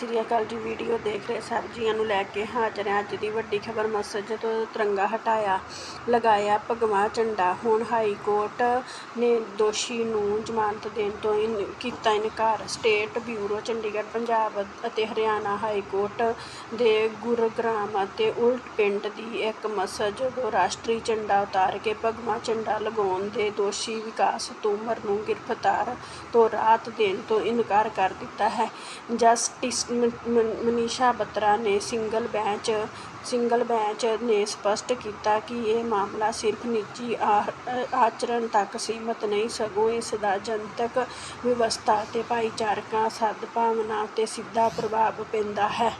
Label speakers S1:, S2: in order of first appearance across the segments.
S1: ਸ੍ਰੀ ਅਕਾਲ ਜੀ, ਵੀਡੀਓ ਦੇਖ ਰਹੇ ਸਭ ਜੀਆਂ ਨੂੰ ਲੈ ਕੇ ਹਾਜ਼ਰ ਹਾਂ। ਅੱਜ ਦੀ ਵੱਡੀ ਖਬਰ ਮਸਜਿਦ ਤੋਂ ਤਿਰੰਗਾ ਹਟਾਇਆ, ਲਗਾਇਆ ਭਗਵਾ ਝੰਡਾ। ਹੁਣ ਹਾਈ ਕੋਰਟ ਨੇ ਦੋਸ਼ੀ ਨੂੰ ਜ਼ਮਾਨਤ ਦੇਣ ਤੋਂ ਇਨ, ਕੀਤਾ ਇਨਕਾਰ। ਸਟੇਟ ਬਿਊਰੋ, ਚੰਡੀਗੜ੍ਹ, ਪੰਜਾਬ ਅਤੇ ਹਰਿਆਣਾ ਹਾਈ ਕੋਰਟ ਦੇ ਗੁਰਗ੍ਰਾਮ ਅਤੇ ਉਲਟ ਪਿੰਡ ਦੀ ਇੱਕ ਮਸਜਿਦ ਤੋਂ ਰਾਸ਼ਟਰੀ ਝੰਡਾ ਉਤਾਰ ਕੇ ਭਗਵਾ ਝੰਡਾ ਲਗਾਉਣ ਦੇ ਦੋਸ਼ੀ ਵਿਕਾਸ ਤੋਮਰ ਨੂੰ ਗ੍ਰਿਫਤਾਰ ਤੋਂ ਰਾਹਤ ਦੇਣ ਤੋਂ ਇਨਕਾਰ ਕਰ ਦਿੱਤਾ ਹੈ। ਜਸਟਿਸ ਮਨੀਸ਼ਾ ਬੱਤਰਾ ਨੇ ਸਿੰਗਲ ਬੈਂਚ ਸਿੰਗਲ ਬੈਂਚ ਨੇ ਸਪਸ਼ਟ ਕੀਤਾ ਕਿ ਇਹ ਮਾਮਲਾ ਸਿਰਫ ਨਿੱਜੀ ਆਚਰਣ ਤੱਕ ਸੀਮਤ ਨਹੀਂ, ਸਗੋਂ ਇਸ ਦਾ ਜਨਤਕ ਵਿਵਸਥਾ ਅਤੇ ਭਾਈਚਾਰਕ ਸਦਭਾਵਨਾ 'ਤੇ ਸਿੱਧਾ ਪ੍ਰਭਾਵ ਪੈਂਦਾ ਹੈ।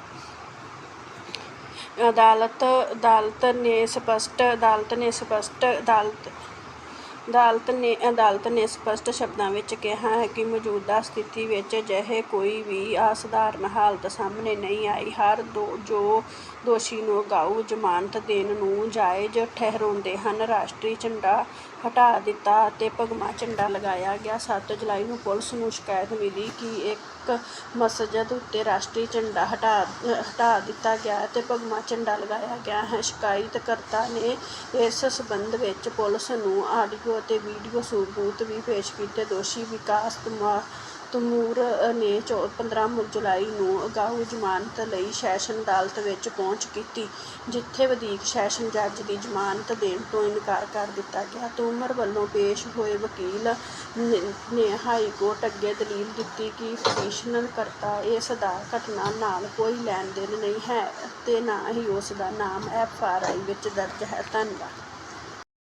S1: ਅਦਾਲਤ ਅਦਾਲਤ ਨੇ ਸਪਸ਼ਟ, ਅਦਾਲਤ ਨੇ ਸਪਸ਼ਟ, ਅਦਾਲਤ ਅਦਾਲਤ ਨੇ ਅਦਾਲਤ ਨੇ ਸਪਸ਼ਟ ਸ਼ਬਦਾਂ ਵਿੱਚ ਕਿਹਾ ਹੈ ਕਿ ਮੌਜੂਦਾ ਸਥਿਤੀ ਵਿੱਚ ਅਜਿਹੇ ਕੋਈ ਵੀ ਅਸਧਾਰਨ ਹਾਲਤ ਸਾਹਮਣੇ ਨਹੀਂ ਆਈ। ਹਰ ਦੋ, ਜੋ ਦੋਸ਼ੀ ਨੂੰ ਅਗਾਊ ਜ਼ਮਾਨਤ ਦੇਣ ਨੂੰ ਜਾਇਜ਼ ਠਹਿਰਾਉਂਦੇ ਹਨ, ਰਾਸ਼ਟਰੀ ਝੰਡਾ ਹਟਾ ਦਿੱਤਾ ਅਤੇ ਭਗਵਾ ਝੰਡਾ ਲਗਾਇਆ ਗਿਆ। 7 ਜੁਲਾਈ ਨੂੰ ਪੁਲਿਸ ਨੂੰ ਸ਼ਿਕਾਇਤ ਮਿਲੀ ਕਿ ਇੱਕ ਮਸਜਿਦ ਉੱਤੇ ਰਾਸ਼ਟਰੀ ਝੰਡਾ ਹਟਾ ਹਟਾ ਦਿੱਤਾ ਗਿਆ ਅਤੇ ਭਗਵਾ ਝੰਡਾ ਲਗਾਇਆ ਗਿਆ ਹੈ। ਸ਼ਿਕਾਇਤਕਰਤਾ ਨੇ ਇਸ ਸਬੰਧ ਵਿੱਚ ਪੁਲਿਸ ਨੂੰ ਆਡੀਓ ਅਤੇ ਵੀਡੀਓ ਸਬੂਤ ਵੀ ਪੇਸ਼ ਕੀਤੇ। ਦੋਸ਼ੀ ਵਿਕਾਸ ਤੁਮਾ ਤਮੂਰ ਨੇ ਚੌ 15 ਜੁਲਾਈ ਨੂੰ ਅਗਾਊ ਜ਼ਮਾਨਤ ਲਈ ਸੈਸ਼ਨ ਅਦਾਲਤ ਵਿੱਚ ਪਹੁੰਚ ਕੀਤੀ, ਜਿੱਥੇ ਵਧੀਕ ਸੈਸ਼ਨ ਜੱਜ ਦੀ ਜ਼ਮਾਨਤ ਦੇਣ ਤੋਂ ਇਨਕਾਰ ਕਰ ਦਿੱਤਾ ਗਿਆ। ਤੋਮਰ ਵੱਲੋਂ ਪੇਸ਼ ਹੋਏ ਵਕੀਲ ਨੇ- ਹਾਈ ਕੋਰਟ ਅੱਗੇ ਦਲੀਲ ਦਿੱਤੀ ਕਿ ਪਟੀਸ਼ਨਰ ਕਰਤਾ ਇਸ ਦਾ ਘਟਨਾ ਨਾਲ ਕੋਈ ਲੈਣ ਦੇਣ ਨਹੀਂ ਹੈ ਅਤੇ ਨਾ ਹੀ ਉਸ ਦਾ ਨਾਮ ਐਫ ਆਰ ਆਈ ਵਿੱਚ ਦਰਜ ਹੈ। ਧੰਨਵਾਦ।